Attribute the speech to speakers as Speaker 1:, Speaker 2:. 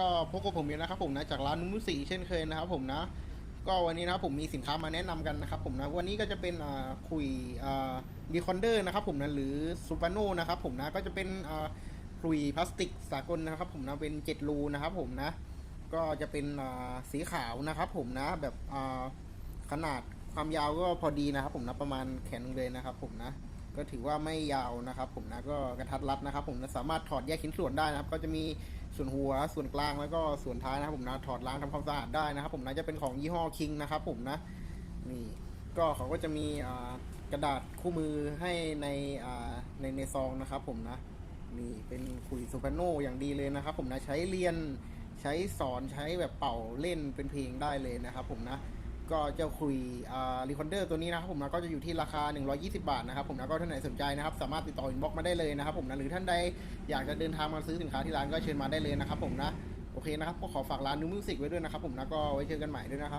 Speaker 1: ก็พบกับผมอยู่นะครับผมนะจากร้านนุ่มสีเช่นเคยนะครับผมนะ ก็วันนี้นะครับผมมีสินค้ามาแนะนำกันนะครับผมนะวันนี้ก็จะเป็นคุยดีคอนเดอร์นะครับผมนะหรือซูปาโนนะครับผมนะก็จะเป็นคุยพลาสติกสากลนะครับผมนะเป็น7รูนะครับผมนะก็จะเป็นสีขาวนะครับผมนะแบบขนาดความยาวก็พอดีนะครับผมนะประมาณแขนเลยนะครับผมนะก็ถือว่าไม่ยาวนะครับผมนะก็กระทัดรัดนะครับผมนะสามารถถอดแยกชิ้นส่วนได้นะครับ ก็จะมี ส่วนหัวส่วนกลางแล้วก็ส่วนท้ายนะครับผมนะถอดล้างทำความสะอาดได้นะครับผมนะจะเป็นของยี่ห้อคิงนะครับผมนะนี่ก็เขาก็จะมีกระดาษคู่มือให้ในในในซองนะครับผมนะนี่เป็นคุยซูเปอร์โนอย่างดีเลยนะครับผมนะใช้เรียนใช้สอนใช้แบบเป่าเล่นเป็นเพลงได้เลยนะครับผมนะ ก็จะคุยอ่ารีคอนเดอร์ตัวนี้นะครับผมนะก็จะอยู่ที่ราคา 120 บาทนะครับผมนะก็ท่านไหนสนใจนะครับ สามารถติดต่ออินบ็อกมาได้เลยนะครับผมนะหรือท่านใดอยากจะเดินทางมาซื้อสินค้าที่ร้านก็เชิญมาได้เลยนะครับผมนะโอเคนะครับก็ขอฝากร้านนูมิวสิกไว้ด้วยนะครับผมนะก็ไว้เจอกันใหม่ด้วยนะครับ